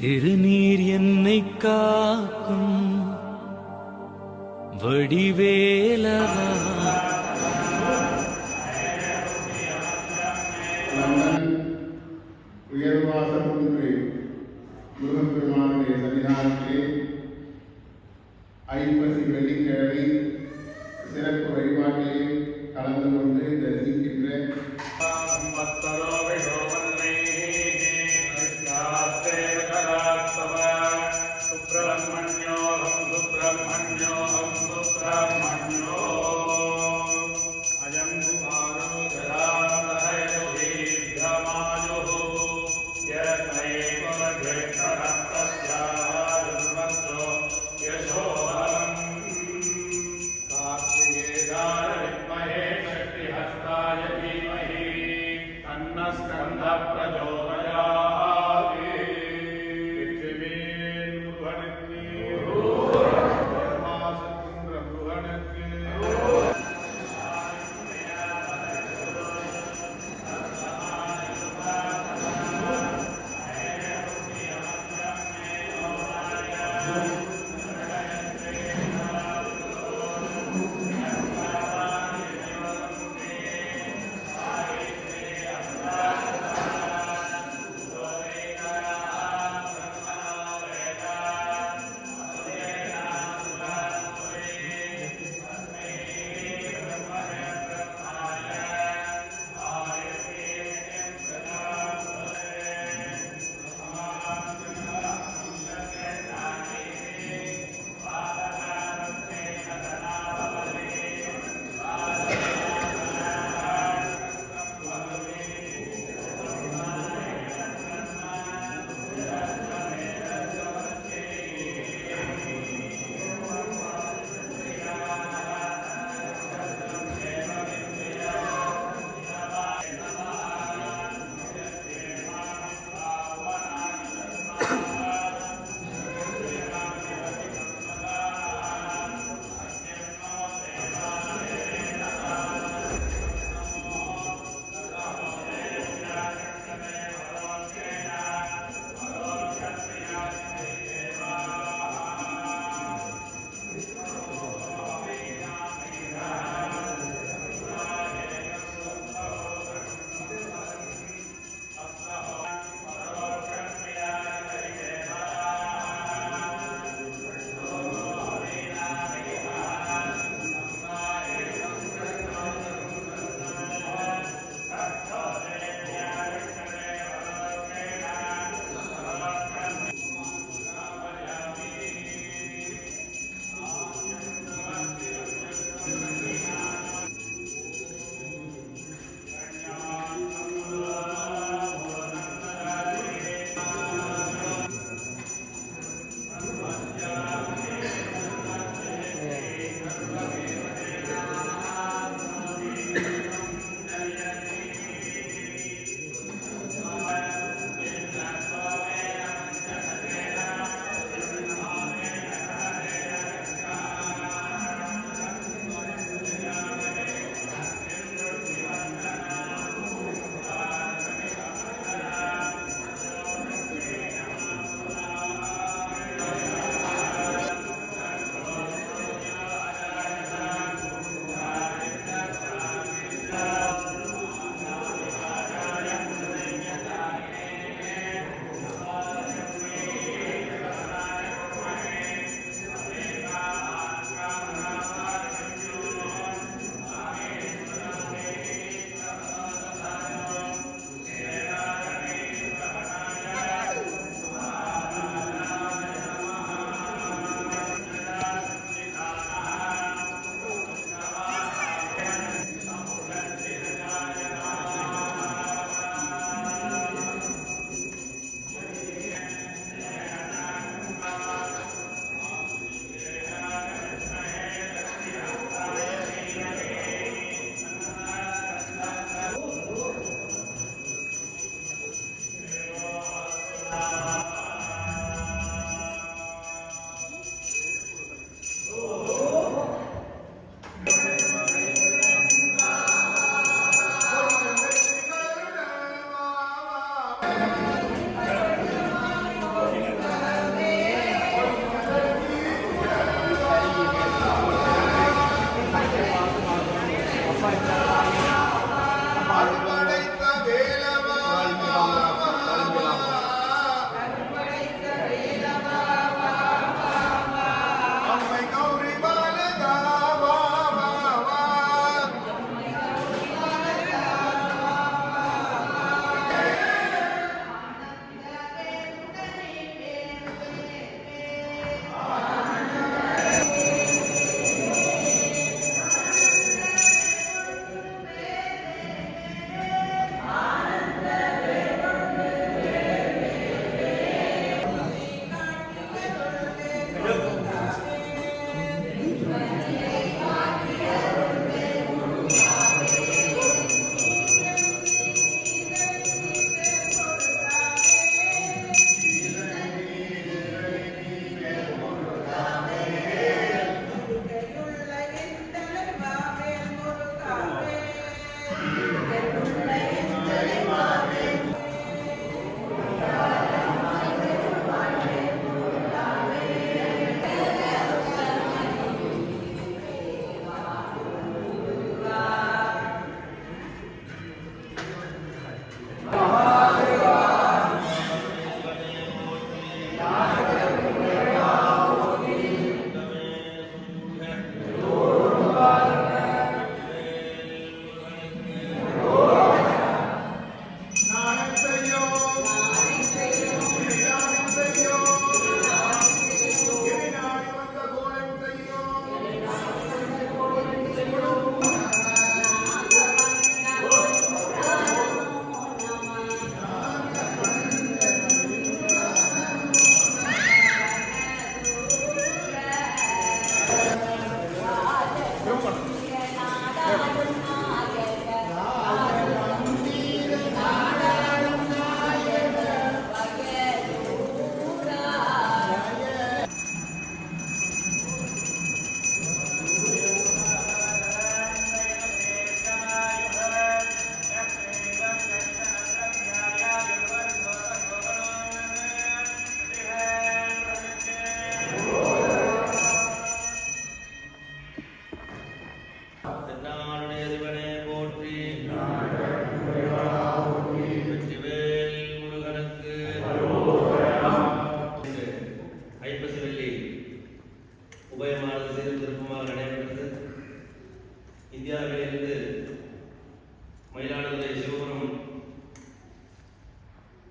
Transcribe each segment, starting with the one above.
திருநீர் என்னை காக்கும் வடிவேலவா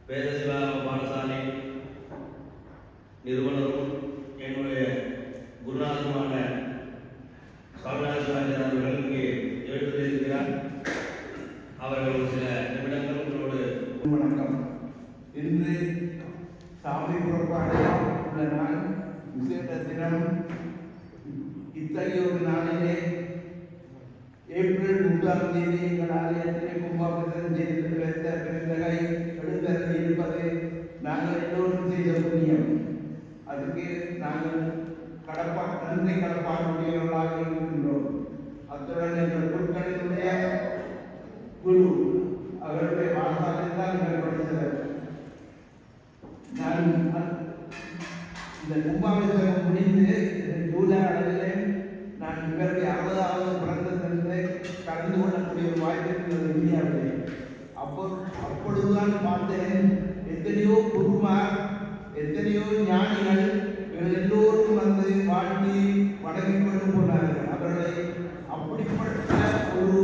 வேதசிலாம பாடசாலை நிறுவனரும் என்னுடைய குருநாதருமான சுவாமிநாதன் அவர்கள் இங்கே எழுந்திருக்கிறார் அவர்கள் சில நிமிடங்கள் உங்களோடு வணக்கம். இன்று சாமி புறப்பாடு உள்ள நாள் விசேட தினம். இத்தகைய ஒரு நாளிலே ஏப்ரல் மூன்றாம் தேதி எங்கள் ஆலயத்திலே கும்பாபிஷேகம் செய்திருக்கிறது. அதுக்கு நாங்கள் கடப்பா நன்றி கடப்பாடுடையவர்களாக இருக்கின்றோம். அத்துடன் எங்கள் குருக்களினுடைய குரு அவருடைய வாசாலில் தான் எங்கள் படித்தவர் நான் இந்த கும்பாபிஷேகம் முடிந்து ஜூலை அளவிலே நான் இவருடைய அறுபதாவது பிறந்த சென்று கலந்து கொள்ளக்கூடிய ஒரு வாய்ப்பு இருந்தது இந்தியாவிலே. அப்போ அப்பொழுதுதான் பார்த்தேன் எத்தனையோ குருமார் எத்தனையோ ஞானிகள் இவர்கள் எல்லோரும் வந்து வாழ்த்தி வணங்கி கொண்டு போனார்கள் அவர்களை அப்படிப்பட்ட ஒரு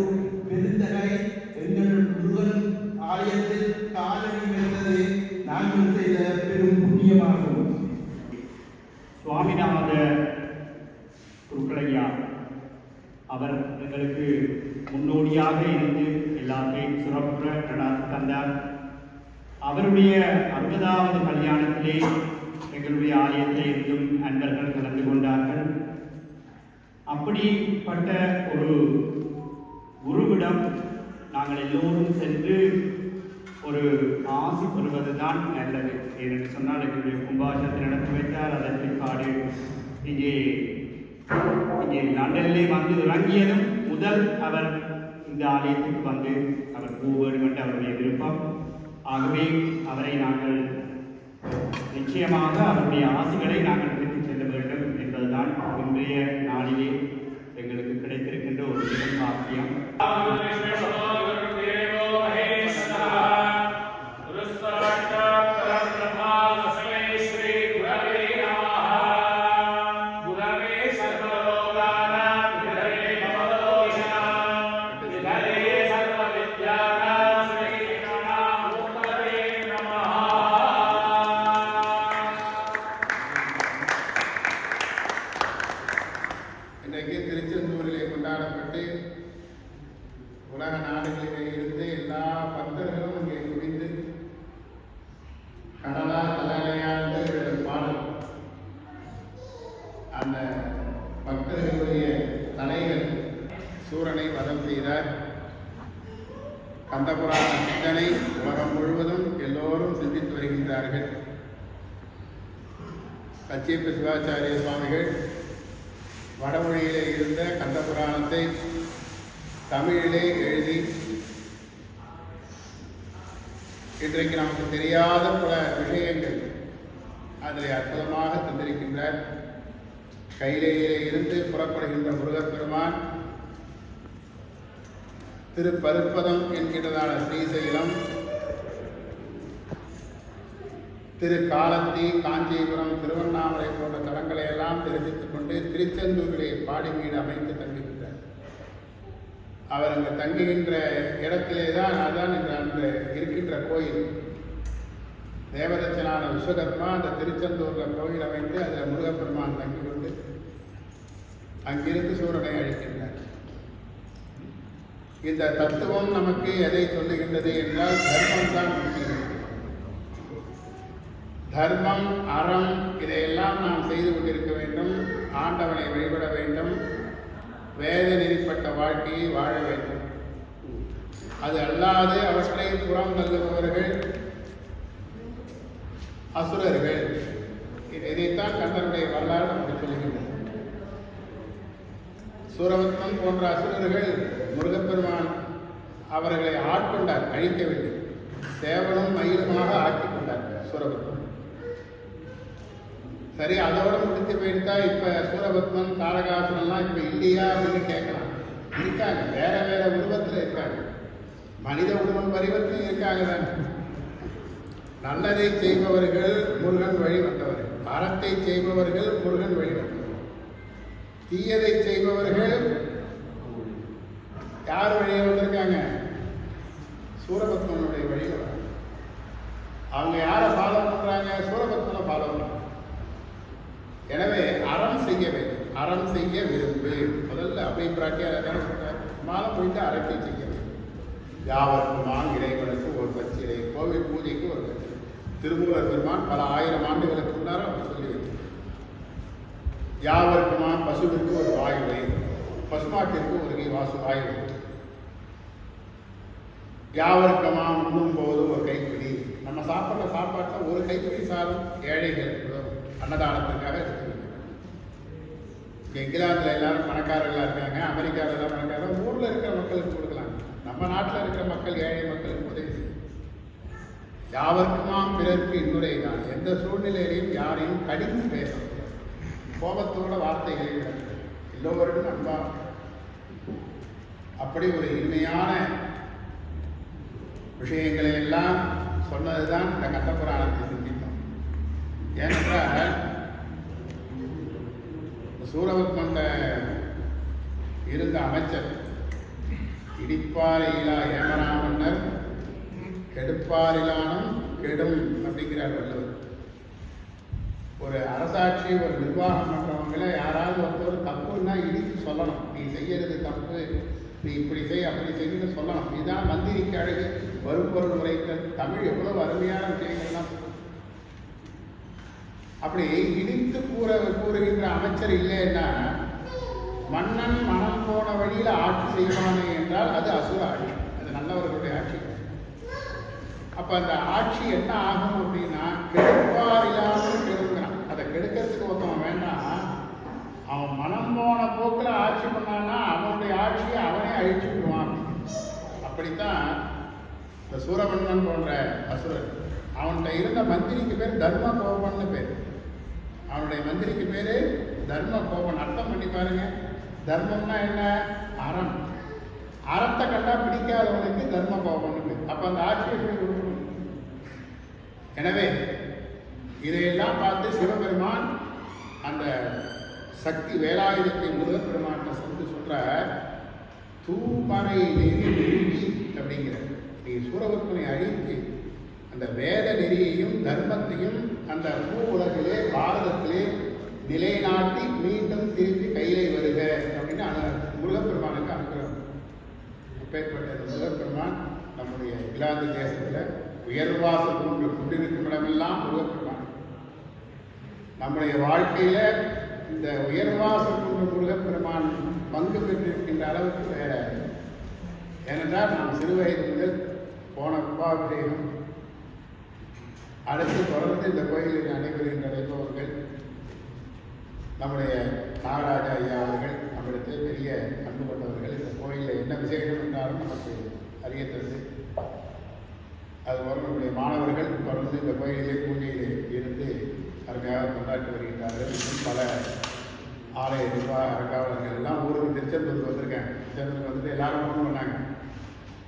பெருந்தகை எங்கள் முருகன் ஆலயத்தில் காலடி வைத்தது நாங்கள் செய்த பெரும் புண்ணியமாகும் சுவாமிநாத குருக்களையா அவர் எங்களுக்கு முன்னோடியாக இருந்து எல்லாத்தையும் சிறப்புற நடாத்தி தந்தார். அவருடைய அறுபதாவது கல்யாணத்திலே எங்களுடைய ஆலயத்தில் இருந்தும் அன்பர்கள் கலந்து கொண்டார்கள். அப்படிப்பட்ட ஒரு குருவிடம் நாங்கள் எல்லோரும் சென்று ஒரு ஆசி பெறுவதுதான் நல்லது. ஏனென்று சொன்னால் எங்களுடைய கும்பாஷத்தை நடத்தி வைத்தார். அதன் பிற்பாடு இங்கே இங்கே லண்டனிலே வந்து இறங்கியதும் முதல் அவர் இந்த ஆலயத்துக்கு வந்து அவர் பூ வேண்டும் என்று அவருடைய விருப்பம். ஆகவே அவரை நாங்கள் நிச்சயமாக அவருடைய ஆசைகளை நாங்கள் பெற்றுச் செல்ல வேண்டும் என்பதுதான் இன்றைய நாளிலே கச்சியப்ப சிவாச்சாரிய சுவாமிகள் வடமொழியிலே இருந்த கந்தபுராணத்தை தமிழிலே எழுதி இன்றைக்கு நமக்கு தெரியாத பல விஷயங்கள் அதில் அற்புதமாக தந்திருக்கின்ற கையிலேயே இருந்து புறப்படுகின்ற முருகப்பெருமான் திருப்பருப்பதம் என்கின்றதான ஸ்ரீசைலம் திரு காலத்தி காஞ்சிபுரம் திருவண்ணாமலை போன்ற தலங்களை எல்லாம் தெரிவித்துக் கொண்டு திருச்செந்தூரிலே பாடி வீடு அமைத்து தங்குகின்றார். அவர் அங்கு தங்குகின்ற இடத்திலே தான் அதான் இந்த அந்த இருக்கின்ற கோயில். தேவதச்சனான விஸ்வகர்மா அந்த திருச்செந்தூரில் கோயில் அமைத்து அதில் முருகப்பெருமான் தங்கி கொண்டு அங்கிருந்து சூரனை அழிக்கின்றார். இந்த தத்துவம் நமக்கு எதை சொல்லுகின்றது என்றால் தர்மம் தான் முக்கியம். தர்மம் அறம் இதையெல்லாம் நாம் செய்து கொண்டிருக்க வேண்டும். ஆண்டவனை வழிபட வேண்டும். வேத நெறிப்பட்ட வாழ்க்கையை வாழ வேண்டும். அது அல்லாது அவற்றை புறம் தள்ளுபவர்கள் அசுரர்கள். இதைத்தான் கண்ணனுடைய வரலாறு நமக்கு சொல்லுகின்றது. சூரபத்மன் போன்ற அசுரர்கள் முருகப்பெருமான் அவர்களை ஆட்கொண்டார் அழிக்கவில்லை. சேவனும் மயிலுமாக ஆக்கிக் கொண்டார் சூரபத்மன் சரி அதோட முடித்து போயிட்டா இப்ப சூரபத்மன் தாரகாசுரன்லாம் இப்ப இல்லையா அப்படின்னு கேட்கலாம். இருக்காங்க வேற வேற உருவத்துல இருக்காங்க. மனித உருவம் வடிவத்தில் இருக்காங்க தானே. நல்லதை செய்பவர்கள் முருகன் வழி அறத்தை செய்பவர்கள் முருகன் வழி தீயதை செய்பவர்கள் யார் வழியை வந்திருக்காங்க? சூரபத்மனுடைய வழியில் அவங்க யாரை ஃபாலோ பண்றாங்க? சூரபத்மனை ஃபாலோ எனவே அறம் செய்ய விரும்பு. முதல்ல அப்படி பிராட்டியார் தானே சொல்றார். மாலை போயிட்டு அறத்தை வேண்டும். யாவருக்குமான் இறைவனுக்கு ஒரு பச்சிலை கோவில் பூஜைக்கு ஒரு பச்சிலை திருமூலர் பெருமான் பல ஆயிரம் ஆண்டுகளுக்கு முன்னார அவர் சொல்லி வைத்தார் யாவருக்குமான் பசுவிற்கு ஒரு வாயுவை பசுமாட்டிற்கு ஒரு வாசு வாயுவை யாவருக்கமா உண்ணும் போது ஒரு கைப்பிடி. நம்ம சாப்பிட்ற சாப்பாட்டில் ஒரு கைப்பிடி சாதம் ஏழைகளுக்கு அன்னதானத்திற்காக எடுத்து இங்கிலாந்தில் இங்கிலாந்துல எல்லாரும் பணக்காரர்களாக இருக்காங்க அமெரிக்காவில் எல்லாம் பணக்காரங்க. ஊரில் இருக்கிற மக்களுக்கு கொடுக்கலாம். நம்ம நாட்டில் இருக்கிற மக்கள் ஏழை மக்களுக்கு உதவி. செய்யணும் யாவருக்குமாம் இன்னுரை தான் எந்த சூழ்நிலையிலையும் யாரையும் கடிந்து பேசக்கூடாது. கோபத்தோட வார்த்தைகளை விடக்கூடாது எல்லோருக்கும் அன்பா. அப்படி ஒரு இனிமையான விஷயங்களை எல்லாம் சொன்னதுதான் இந்த கட்டபுராணத்தை சிந்தித்தோம் ஏனென்றால் சூரபத்மந்த இருந்த அமைச்சர் இடிப்பாரிலா ஏமராமன்னர் கெடுப்பாரிலானும் கெடும் அப்படிங்கிறார் வள்ளுவர். ஒரு அரசாட்சி ஒரு நிர்வாகம் பண்ணுறவங்கள யாராவது ஒருத்தர் தப்புன்னா இடித்து சொல்லணும். நீ செய்யறது தப்பு நீ இப்படி செய் அப்படி செய்யுன்னு சொல்லணும். இதுதான் மந்திரிக்கு அழகு. வரும்பொருள் உரைத்தல். தமிழ் எவ்வளோ அருமையான விஷயங்கள்லாம் அப்படி இடித்து கூற கூறுகின்ற அமைச்சர் இல்லைன்னா மன்னன் மனம் போன வழியில் ஆட்சி செய்வானே என்றால் அது அசுர ஆட்சி. அது நல்லவர்களுடைய ஆட்சி. அப்போ அந்த ஆட்சி என்ன ஆகும் அப்படின்னா கெடுப்பார் இல்லாமல் கெடுக்கிறான். அதை கெடுக்கிறதுக்கு ஒருத்தவன் வேண்டாம். அவன் மனம் போன போக்கில் ஆட்சி பண்ணான்னா அவனுடைய ஆட்சியை அவனே அழிச்சு விடுவான். அப்படித்தான் இந்த சூரபண்ணன் போன்ற அசுரர். அவன்கிட்ட இருந்த மந்திரிக்கு பேர் தர்ம கோபன்னு பேர். அவனுடைய மந்திரிக்கு பேர் தர்ம கோபன் அர்த்தம் பண்ணி பாருங்க. தர்மம்னா என்ன? அறம். அறத்தை கண்டா பிடிக்காதவனுக்கு தர்ம கோபம்னு பேர். அந்த ஆட்சியை கொடுக்கணும்? எனவே இதையெல்லாம் பார்த்து சிவபெருமான் அந்த சக்தி வேலாயுதத்தை முருகப்பெருமான் சொல்லி சொல்ற தூமறை நெறி நிறுவி அப்படிங்கிற. நீ சூரபத்மனை அழித்து அந்த வேத நெறியையும் தர்மத்தையும் அந்த பூ உலகிலே பாரதத்திலே நிலைநாட்டி மீண்டும் திருப்பி கையிலே வருக அப்படின்னு அந்த முருகப்பெருமானுக்கு அனுக்கிறோம் அப்பேற்பட்ட அந்த முருகப்பெருமான் நம்முடைய இலாந்து தேசத்தில் உயர்வாசல் கொண்டு கொண்டிருக்கும் இடமெல்லாம் முருகப்பெருமான். நம்முடைய வாழ்க்கையில இந்த உயர்வாசல் கொண்டு முருகப்பெருமான் பங்கு பெற்றிருக்கின்ற அளவுக்கு வேற ஏனென்றால் நாம் சிறுவயது முதல் போன கும்பாபிஷேகம் அடுத்து தொடர்ந்து இந்த கோயிலில் நடைபெறுகின்ற நடைபவர்கள் நம்முடைய நாகராஜா ஐயா அவர்கள் நம்மிடத்தில் பெரிய அன்பு கொண்டவர்கள் இந்த கோயிலில் என்ன விசேஷம் என்றாலும் நமக்கு அறிய தருது. அதுபோல நம்முடைய மாணவர்கள் தொடர்ந்து இந்த கோயிலிலே பூஜையிலே இருந்து அருமையாக கொண்டாடி வருகின்றார்கள். இன்னும் பல ஆலய நிர்வாக அறங்காவலர்கள் எல்லாம் ஊருக்கு திருச்செந்தூருக்கு வந்திருக்காங்க. திருச்செந்தூருக்கு வந்துட்டு எல்லாரும் ஃபோன் பண்ணாங்க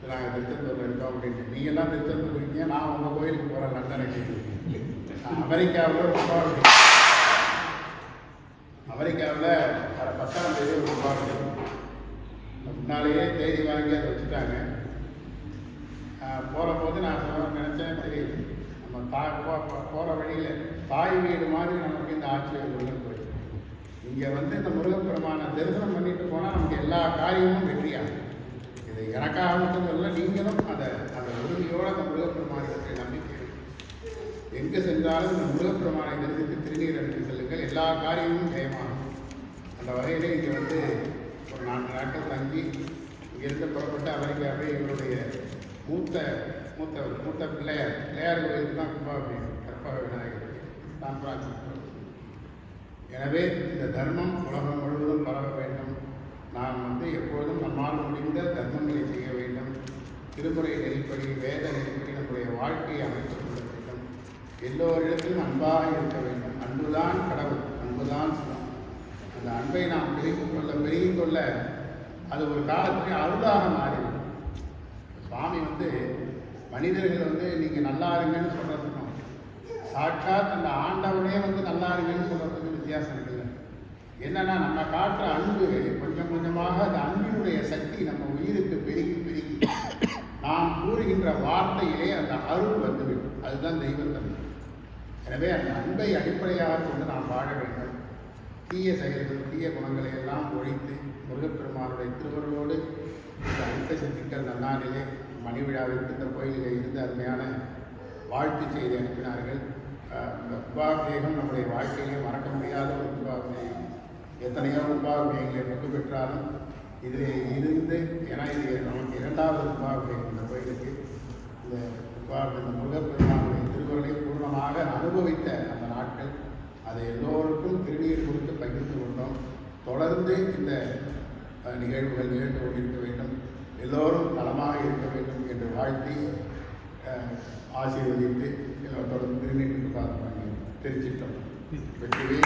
நாங்கள் திருச்செந்தூரில் இருக்கோம் அப்படின்ட்டு நீங்க எல்லாம் திருச்செந்தூர் இருக்கீங்க நான் உங்கள் கோயிலுக்கு போகிறேன் லண்டனுக்கு நான் அமெரிக்காவில் ரொம்ப அமெரிக்காவில் வர பத்தாம் தேதி ஒரு விவாதம் முன்னாலேயே தேதி வாங்கி அதை வச்சுட்டாங்க. போகிற போது நான் சொல்ல நினச்சேன் சரி நம்ம தா போகிற வழியில் தாய் வீடு மாதிரி நமக்கு இந்த ஆட்சியர் முருகன் கோயில் இங்கே வந்து இந்த முருகப்பெருமான தரிசனம் பண்ணிட்டு போனால் நமக்கு எல்லா காரியமும் வெற்றியாகும் இது எனக்காக மட்டும் சொல்ல நீங்களும் அதை அந்த உறுதியோடு அந்த முருகப்பெருமானத்தை நம்பிக்கை எங்கே சென்றாலும் இந்த முருகப்பெருமானை தரிசித்து திருநீர் எடுத்து செல்லுங்கள். எல்லா காரியமும் ஜெயமாகும். அந்த வகையில் இங்கே வந்து ஒரு நான்கு நாட்கள் தங்கி இங்கிருந்து புறப்பட்டு அமெரிக்காவே எங்களுடைய மூத்த மூத்த மூத்த பிள்ளையார் பிள்ளையார் கோயிலுக்கு தான் கும்பாபிஷேகம் கற்பக விநாயகர் தான் எனவே இந்த தர்மம் உலகம் முழுவதும் பரவ வேண்டும். நாம் வந்து எப்பொழுதும் நம்மால் முடிந்த தர்மங்களை செய்ய வேண்டும். திருமுறை நெறிப்படி வேத நெறிப்படி நம்முடைய வாழ்க்கையை அமைத்துக் கொள்ள வேண்டும். எல்லோரிடத்திலும் அன்பாக இருக்க வேண்டும். அன்புதான் கடவுள் அன்புதான் சிவம் அந்த அன்பை நாம் பெருகிக் கொள்ள பெருகிக் கொள்ள அது ஒரு காலத்திலே அருளாக மாறிவிடும். சுவாமி வந்து மனிதர்கள் வந்து நீங்கள் நல்லா இருங்கன்னு சொல்கிறதுக்கும் சாட்சாத் அந்த ஆண்டவனே வந்து நல்லா இருங்கன்னு சொல்கிறதுக்கு வித்தியாசம் இருக்குது என்னன்னா நம்ம காட்டுற அன்பு கொஞ்சம் கொஞ்சமாக அந்த அன்பினுடைய சக்தி நம்ம உயிருக்கு பெருகி பெருகி. நாம் கூறுகின்ற வார்த்தையிலே அந்த அருள் வந்துவிடும். அதுதான் தெய்வத்தன்மை எனவே அந்த அன்பை அடிப்படையாக கொண்டு நாம் வாழ வேண்டும். தீய செயல்கள் தீய குணங்களை எல்லாம் ஒழித்து முருகப்பெருமானுடைய திருவருளோடு இந்த அடுத்த சித்திக்கல் நன்னாளிலே மணி விழாவிற்கு இந்த கோயிலில் இருந்து அருமையான வாழ்த்து செய்தி அனுப்பினார்கள். இந்த கும்பாபிஷேகம் நம்முடைய வாழ்க்கையிலே மறக்க முடியாத ஒரு கும்பாபிஷேகம். எத்தனையோ கும்பாபிஷேகங்களை பங்கு பெற்றாலும் இதில் இருந்து ஏன்னா இது நமக்கு இரண்டாவது கும்பாபிஷேகம் இந்த கோயிலுக்கு இந்த கும்பாபிஷேகம் முருகப்பெருமானுடைய திருக்குறளை பூர்ணமாக அனுபவித்த அந்த நாட்கள் அதை எல்லோருக்கும் திருநீர் கொடுத்து பகிர்ந்து கொண்டோம். தொடர்ந்து இந்த நிகழ்வுகள் நிகழ்ந்து கொண்டிருக்க வேண்டும். எல்லோரும் நலமாக இருக்க வேண்டும் என்று வாழ்த்தி ஆசீர்வதித்து எல்லோரும் தொடர்ந்து திருநீருக்கு பார்த்து திருச்சிட்டோம் வெற்றி